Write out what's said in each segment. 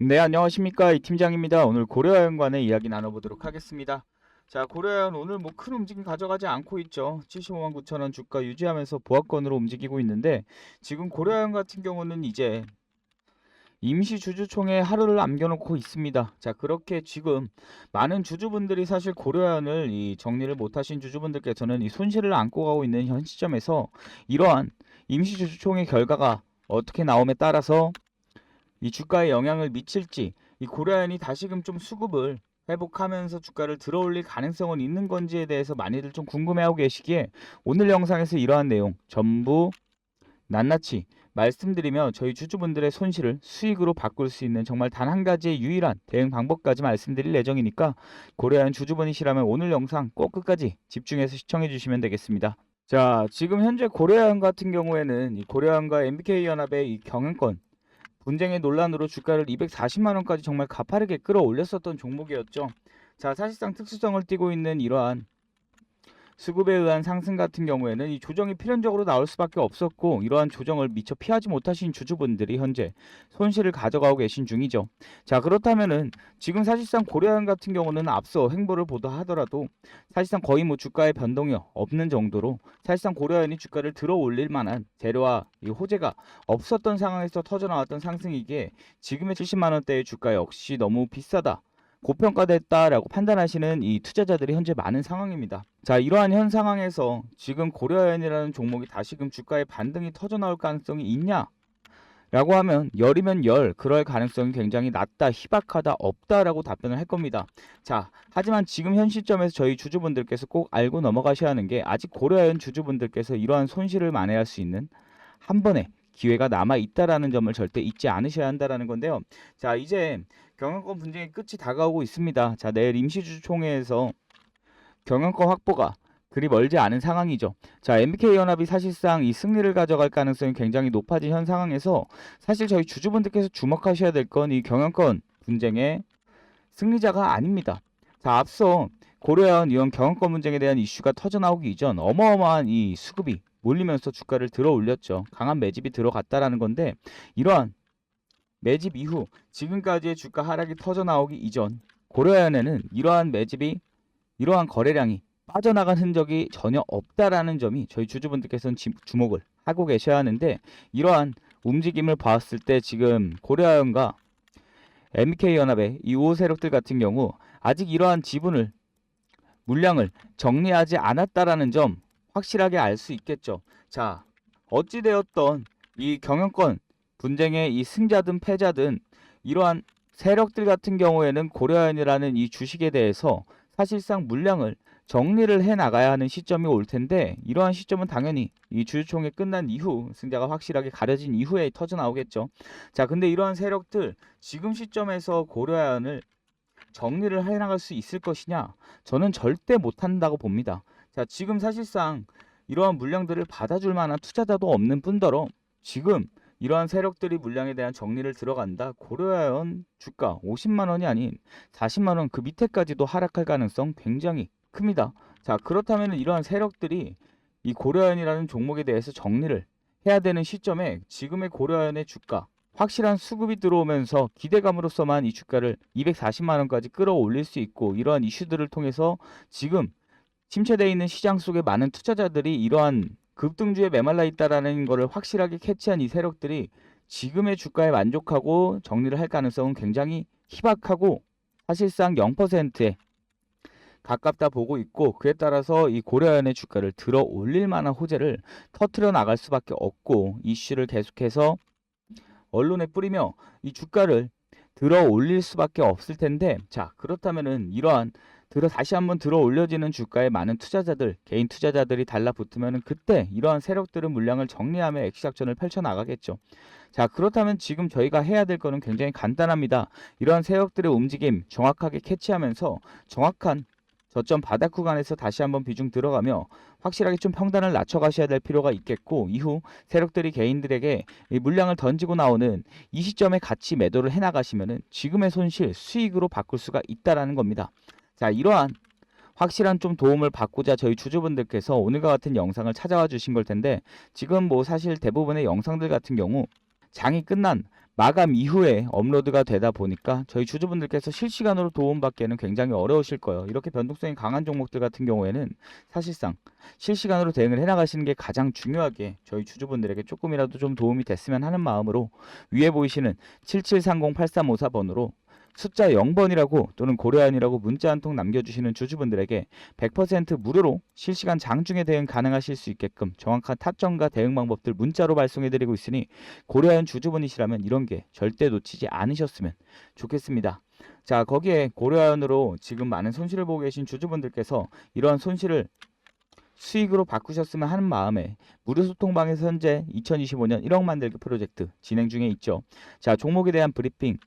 네, 안녕하십니까. 이 팀장입니다. 오늘 고려아연관의 이야기 나눠보도록 하겠습니다. 자, 고려아연 오늘 뭐 큰 움직임 가져가지 않고 있죠. 75만 9천 원 주가 유지하면서 보합권으로 움직이고 있는데 지금 고려아연 같은 경우는 이제 임시 주주총회 하루를 남겨놓고 있습니다. 자, 그렇게 지금 많은 주주분들이 사실 고려아연을 이 정리를 못하신 주주분들께서는 이 손실을 안고 가고 있는 현 시점에서 이러한 임시 주주총회 결과가 어떻게 나옴에 따라서 이 주가에 영향을 미칠지 이 고려아연이 다시금 좀 수급을 회복하면서 주가를 들어올릴 가능성은 있는 건지에 대해서 많이들 좀 궁금해하고 계시기에 오늘 영상에서 이러한 내용 전부 낱낱이 말씀드리며 저희 주주분들의 손실을 수익으로 바꿀 수 있는 정말 단 한 가지의 유일한 대응 방법까지 말씀드릴 예정이니까 고려아연 주주분이시라면 오늘 영상 꼭 끝까지 집중해서 시청해 주시면 되겠습니다. 자, 지금 현재 고려아연 같은 경우에는 이 고려아연과 MBK 연합의 이 경영권 분쟁의 논란으로 주가를 240만 원까지 정말 가파르게 끌어올렸었던 종목이었죠. 자, 사실상 특수성을 띠고 있는 이러한 수급에 의한 상승 같은 경우에는 이 조정이 필연적으로 나올 수밖에 없었고 이러한 조정을 미처 피하지 못하신 주주분들이 현재 손실을 가져가고 계신 중이죠. 자, 그렇다면은 지금 사실상 고려아연 같은 경우는 앞서 행보를 보도하더라도 사실상 거의 뭐 주가의 변동이 없는 정도로 사실상 고려아연이 주가를 들어 올릴 만한 재료와 이 호재가 없었던 상황에서 터져 나왔던 상승이기에 지금의 70만 원대의 주가 역시 너무 비싸다. 고평가됐다라고 판단하시는 이 투자자들이 현재 많은 상황입니다. 자, 이러한 현 상황에서 지금 고려아연이라는 종목이 다시금 주가의 반등이 터져 나올 가능성이 있냐? 라고 하면 열이면 열 그럴 가능성이 굉장히 낮다 희박하다 없다라고 답변을 할 겁니다 자 하지만 지금 현 시점에서 저희 주주분들께서 꼭 알고 넘어가셔야 하는 게 아직 고려아연 주주분들께서 이러한 손실을 만회할 수 있는 한 번의 기회가 남아 있다라는 점을 절대 잊지 않으셔야 한다라는 건데요 자 이제 경영권 분쟁의 끝이 다가오고 있습니다 자 내일 임시주주총회에서 경영권 확보가 그리 멀지 않은 상황이죠. 자, MBK 연합이 사실상 이 승리를 가져갈 가능성이 굉장히 높아진 현 상황에서 사실 저희 주주분들께서 주목하셔야 될 건 이 경영권 분쟁의 승리자가 아닙니다. 자, 앞서 고려한 이런 경영권 분쟁에 대한 이슈가 터져 나오기 이전 어마어마한 이 수급이 몰리면서 주가를 들어 올렸죠. 강한 매집이 들어갔다라는 건데 이러한 매집 이후 지금까지의 주가 하락이 터져 나오기 이전 고려연에는 이러한 매집이 이러한 거래량이 빠져나간 흔적이 전혀 없다라는 점이 저희 주주분들께서는 지- 주목을 하고 계셔야 하는데 이러한 움직임을 봤을 때 지금 고려아연과 MK 연합의 이 5호 세력들 같은 경우 아직 이러한 지분을 물량을 정리하지 않았다라는 점 확실하게 알 수 있겠죠. 자, 어찌 되었던 이 경영권 분쟁의 이 승자든 패자든 이러한 세력들 같은 경우에는 고려아연이라는 이 주식에 대해서 사실상 물량을 정리를 해 나가야 하는 시점이 올 텐데 이러한 시점은 당연히 이 주주총회 끝난 이후 승자가 확실하게 가려진 이후에 터져 나오겠죠. 자, 근데 이러한 세력들 지금 시점에서 고려아연을 정리를 해 나갈 수 있을 것이냐? 저는 절대 못 한다고 봅니다. 자, 지금 사실상 이러한 물량들을 받아줄 만한 투자자도 없는 뿐더러 지금 이러한 세력들이 물량에 대한 정리를 들어간다. 고려아연 주가 50만 원이 아닌 40만 원 그 밑에까지도 하락할 가능성 굉장히 큽니다. 자, 그렇다면 이러한 세력들이 이 고려아연이라는 종목에 대해서 정리를 해야 되는 시점에 지금의 고려아연의 주가 확실한 수급이 들어오면서 기대감으로서만 이 주가를 240만 원까지 끌어올릴 수 있고 이러한 이슈들을 통해서 지금 침체되어 있는 시장 속에 많은 투자자들이 이러한 급등주에 메말라 있다라는 것을 확실하게 캐치한 이 세력들이 지금의 주가에 만족하고 정리를 할 가능성은 굉장히 희박하고 사실상 0%에 가깝다 보고 있고 그에 따라서 이 고려연의 주가를 들어 올릴 만한 호재를 터트려 나갈 수밖에 없고 이슈를 계속해서 언론에 뿌리며 이 주가를 들어 올릴 수밖에 없을 텐데 자 그렇다면은 이러한 들어 다시 한번 들어 올려지는 주가에 많은 투자자들 개인 투자자들이 달라붙으면은 그때 이러한 세력들은 물량을 정리하며 액시 작전을 펼쳐 나가겠죠. 자 그렇다면 지금 저희가 해야 될 거는 굉장히 간단합니다. 이러한 세력들의 움직임 정확하게 캐치하면서 정확한 저점 바닥 구간에서 다시 한번 비중 들어가며 확실하게 좀 평단을 낮춰 가셔야 될 필요가 있겠고 이후 세력들이 개인들에게 이 물량을 던지고 나오는 이 시점에 같이 매도를 해 나가시면은 지금의 손실 수익으로 바꿀 수가 있다라는 겁니다. 자 이러한 확실한 좀 도움을 받고자 저희 주주분들께서 오늘과 같은 영상을 찾아와 주신 걸 텐데 지금 뭐 사실 대부분의 영상들 같은 경우 장이 끝난 마감 이후에 업로드가 되다 보니까 저희 주주분들께서 실시간으로 도움받기에는 굉장히 어려우실 거예요. 이렇게 변동성이 강한 종목들 같은 경우에는 사실상 실시간으로 대응을 해나가시는 게 가장 중요하게 저희 주주분들에게 조금이라도 좀 도움이 됐으면 하는 마음으로 위에 보이시는 7730-8354번으로 숫자 0번이라고 또는 고려안이라고 문자 한 통 남겨주시는 주주분들에게 100% 무료로 실시간 장중에 대응 가능하실 수 있게끔 정확한 타점과 대응 방법들 문자로 발송해드리고 있으니 고려한 주주분이시라면 이런 게 절대 놓치지 않으셨으면 좋겠습니다. 자 거기에 고려안으로 지금 많은 손실을 보고 계신 주주분들께서 이러한 손실을 수익으로 바꾸셨으면 하는 마음에 무료 소통방에서 현재 2025년 1억 만들기 프로젝트 진행 중에 있죠. 자 종목에 대한 브리핑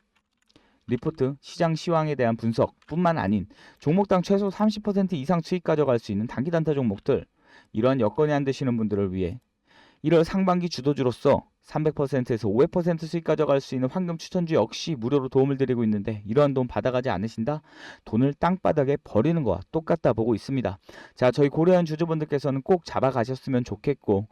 리포트, 시장 시황에 대한 분석뿐만 아닌 종목당 최소 30% 이상 수익 가져갈 수 있는 단기 단타 종목들 이러한 여건이 안 되시는 분들을 위해 1월 상반기 주도주로서 300%에서 500% 수익 가져갈 수 있는 황금 추천주 역시 무료로 도움을 드리고 있는데 이러한 도움 받아가지 않으신다? 돈을 땅바닥에 버리는 거와 똑같다 보고 있습니다. 자, 저희 고려한 주주분들께서는 꼭 잡아가셨으면 좋겠고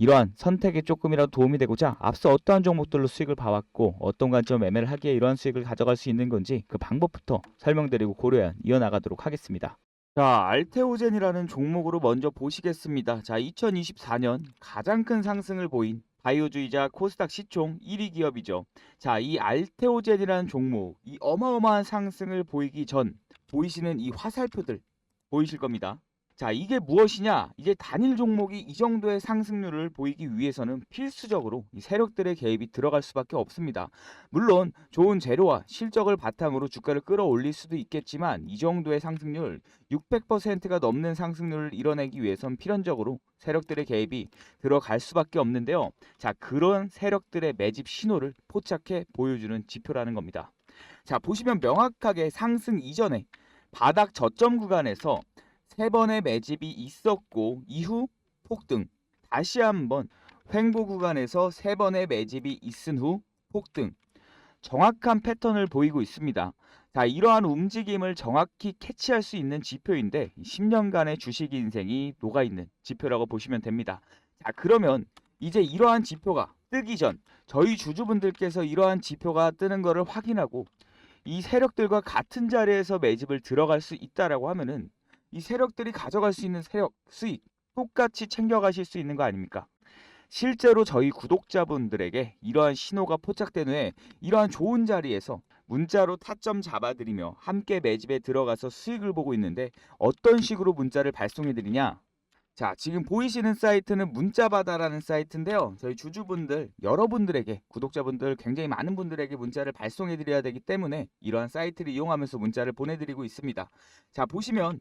이러한 선택에 조금이라도 도움이 되고자 앞서 어떠한 종목들로 수익을 봐왔고 어떤 관점 매매를 하기에 이러한 수익을 가져갈 수 있는 건지 그 방법부터 설명드리고 고려한 이어나가도록 하겠습니다. 자, 알테오젠이라는 종목으로 먼저 보시겠습니다. 자, 2024년 가장 큰 상승을 보인 바이오주의자 코스닥 시총 1위 기업이죠. 자, 이 알테오젠이라는 종목, 이 어마어마한 상승을 보이기 전 보이시는 이 화살표들 보이실 겁니다. 자, 이게 무엇이냐? 이제 단일 종목이 이 정도의 상승률을 보이기 위해서는 필수적으로 이 세력들의 개입이 들어갈 수밖에 없습니다. 물론 좋은 재료와 실적을 바탕으로 주가를 끌어올릴 수도 있겠지만 이 정도의 상승률 600%가 넘는 상승률을 이뤄내기 위해선 필연적으로 세력들의 개입이 들어갈 수밖에 없는데요. 자, 그런 세력들의 매집 신호를 포착해 보여주는 지표라는 겁니다. 자, 보시면 명확하게 상승 이전에 바닥 저점 구간에서 세 번의 매집이 있었고 이후 폭등 다시 한번 횡보 구간에서 세 번의 매집이 있은 후 폭등 정확한 패턴을 보이고 있습니다. 자, 이러한 움직임을 정확히 캐치할 수 있는 지표인데 10년간의 주식 인생이 녹아 있는 지표라고 보시면 됩니다. 자, 그러면 이제 이러한 지표가 뜨기 전 저희 주주분들께서 이러한 지표가 뜨는 것을 확인하고 이 세력들과 같은 자리에서 매집을 들어갈 수 있다라고 하면은 이 세력들이 가져갈 수 있는 세력 수익 똑같이 챙겨가실 수 있는 거 아닙니까? 실제로 저희 구독자분들에게 이러한 신호가 포착된 후에 이러한 좋은 자리에서 문자로 타점 잡아드리며 함께 매집에 들어가서 수익을 보고 있는데 어떤 식으로 문자를 발송해 드리냐? 자, 지금 보이시는 사이트는 문자바다라는 사이트인데요. 저희 주주분들, 여러분들에게, 구독자분들, 굉장히 많은 분들에게 문자를 발송해 드려야 되기 때문에 이러한 사이트를 이용하면서 문자를 보내드리고 있습니다. 자, 보시면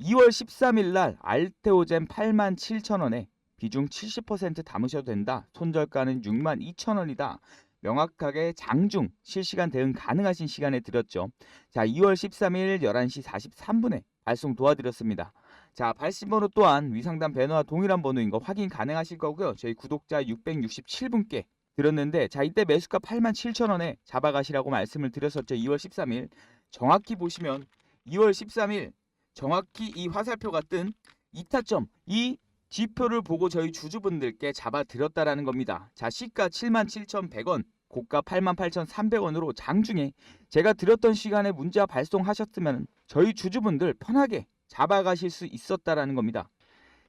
2월 13일 날 알테오젠 87,000원에 비중 70% 담으셔도 된다. 손절가는 62,000원이다. 명확하게 장중 실시간 대응 가능하신 시간에 드렸죠. 자, 2월 13일 11시 43분에 발송 도와드렸습니다. 자, 발신번호 또한 위상단 배너와 동일한 번호인 거 확인 가능하실 거고요. 저희 구독자 667분께 드렸는데 자, 이때 매수가 87,000원에 잡아가시라고 말씀을 드렸었죠. 2월 13일. 정확히 보시면 2월 13일 정확히 이 화살표가 뜬 이타점 이 지표를 보고 저희 주주분들께 잡아드렸다라는 겁니다. 자 시가 77,100원 고가 88,300원으로 장중에 제가 드렸던 시간에 문자 발송하셨으면 저희 주주분들 편하게 잡아가실 수 있었다라는 겁니다.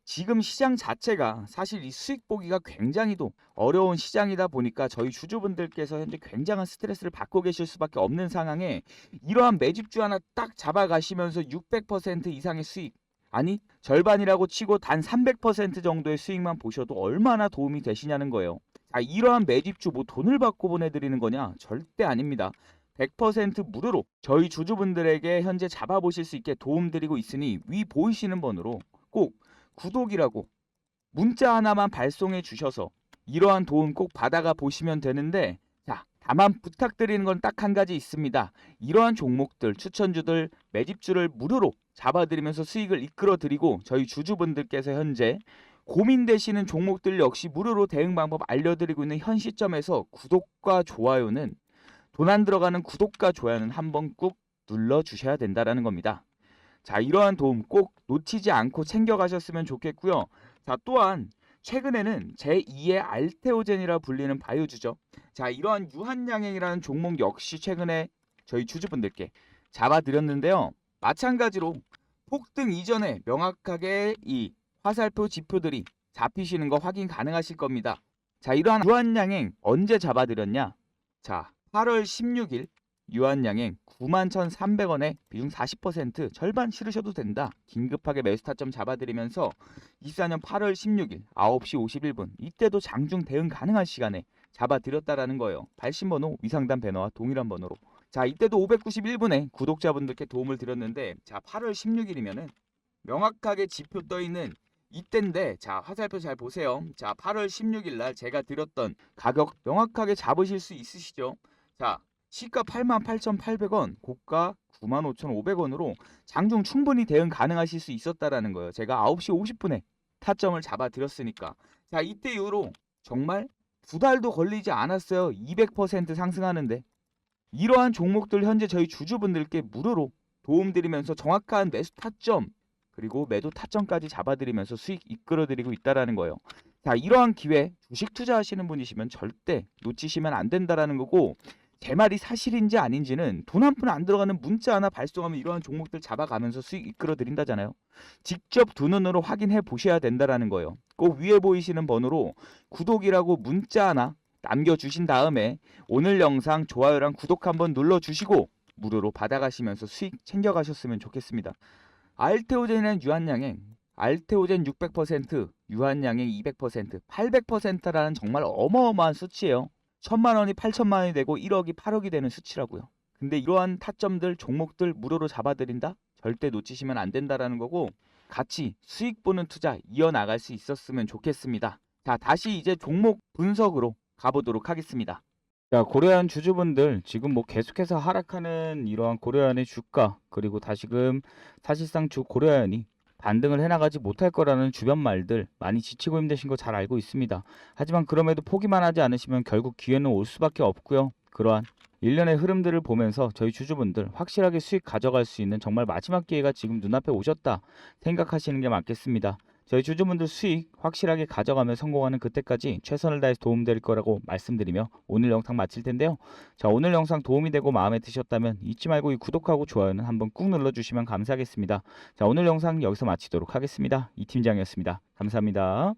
지금 시장 자체가 사실 이 수익 보기가 굉장히도 어려운 시장이다 보니까 저희 주주분들께서 현재 굉장한 스트레스를 받고 계실 수밖에 없는 상황에 이러한 매집주 하나 딱 잡아가시면서 600% 이상의 수익 아니 절반이라고 치고 단 300% 정도의 수익만 보셔도 얼마나 도움이 되시냐는 거예요. 자 이러한 매집주 뭐 돈을 받고 보내드리는 거냐? 절대 아닙니다. 100% 무료로 저희 주주분들에게 현재 잡아보실 수 있게 도움드리고 있으니 위 보이시는 번호로 꼭 구독이라고 문자 하나만 발송해 주셔서 이러한 도움 꼭 받아가 보시면 되는데 자 다만 부탁드리는 건 딱 한 가지 있습니다. 이러한 종목들 추천주들 매집주를 무료로 잡아드리면서 수익을 이끌어 드리고 저희 주주분들께서 현재 고민되시는 종목들 역시 무료로 대응 방법 알려드리고 있는 현 시점에서 구독과 좋아요는 돈 안 들어가는 구독과 좋아요는 한번 꾹 눌러 주셔야 된다라는 겁니다. 자, 이러한 도움 꼭 놓치지 않고 챙겨가셨으면 좋겠고요. 자, 또한 최근에는 제2의 알테오젠이라 불리는 바이오주죠. 자, 이러한 유한양행이라는 종목 역시 최근에 저희 주주분들께 잡아드렸는데요. 마찬가지로 폭등 이전에 명확하게 이 화살표 지표들이 잡히시는 거 확인 가능하실 겁니다. 자, 이러한 유한양행 언제 잡아드렸냐? 자, 8월 16일 유한양행 91,300원에 비중 40% 절반 실으셔도 된다. 긴급하게 매수 타점 잡아드리면서 24년 8월 16일 9시 51분 이때도 장중 대응 가능한 시간에 잡아드렸다라는 거예요. 발신번호 위상단 배너와 동일한 번호로. 자 이때도 591분에 구독자분들께 도움을 드렸는데 자 8월 16일이면은 명확하게 지표 떠 있는 이때인데 자 화살표 잘 보세요. 자 8월 16일 날 제가 드렸던 가격 명확하게 잡으실 수 있으시죠? 자 시가 88,800원, 고가 95,500원으로 장중 충분히 대응 가능하실 수 있었다라는 거예요. 제가 9시 50분에 타점을 잡아 드렸으니까. 자, 이때 이후로 정말 두 달도 걸리지 않았어요. 200% 상승하는데. 이러한 종목들 현재 저희 주주분들께 무료로 도움드리면서 정확한 매수 타점 그리고 매도 타점까지 잡아드리면서 수익 이끌어드리고 있다라는 거예요. 자, 이러한 기회 주식 투자하시는 분이시면 절대 놓치시면 안 된다라는 거고 제 말이 사실인지 아닌지는 돈 한 푼 안 들어가는 문자 하나 발송하면 이러한 종목들 잡아가면서 수익 이끌어 드린다잖아요. 직접 두 눈으로 확인해 보셔야 된다라는 거예요. 꼭 위에 보이시는 번호로 구독이라고 문자 하나 남겨주신 다음에 오늘 영상 좋아요랑 구독 한번 눌러주시고 무료로 받아가시면서 수익 챙겨가셨으면 좋겠습니다. 알테오젠이나 유한양행, 알테오젠 600%, 유한양행 200%, 800%라는 정말 어마어마한 수치예요. 천만 원이 8천만 원이 되고 1억이 8억이 되는 수치라고요. 근데 이러한 타점들 종목들 무료로 잡아드린다? 절대 놓치시면 안 된다라는 거고 같이 수익 보는 투자 이어나갈 수 있었으면 좋겠습니다. 자 다시 이제 종목 분석으로 가보도록 하겠습니다. 자 고려한 주주분들 지금 뭐 계속해서 하락하는 이러한 고려한의 주가 그리고 다시금 사실상 주 고려한이 반등을 해나가지 못할 거라는 주변 말들 많이 지치고 힘드신 거 잘 알고 있습니다. 하지만 그럼에도 포기만 하지 않으시면 결국 기회는 올 수밖에 없고요. 그러한 일련의 흐름들을 보면서 저희 주주분들 확실하게 수익 가져갈 수 있는 정말 마지막 기회가 지금 눈앞에 오셨다 생각하시는 게 맞겠습니다. 저희 주주분들 수익 확실하게 가져가며 성공하는 그때까지 최선을 다해서 도움드릴 거라고 말씀드리며 오늘 영상 마칠 텐데요. 자 오늘 영상 도움이 되고 마음에 드셨다면 잊지 말고 이 구독하고 좋아요는 한번 꾹 눌러주시면 감사하겠습니다. 자 오늘 영상 여기서 마치도록 하겠습니다. 이 팀장이었습니다. 감사합니다.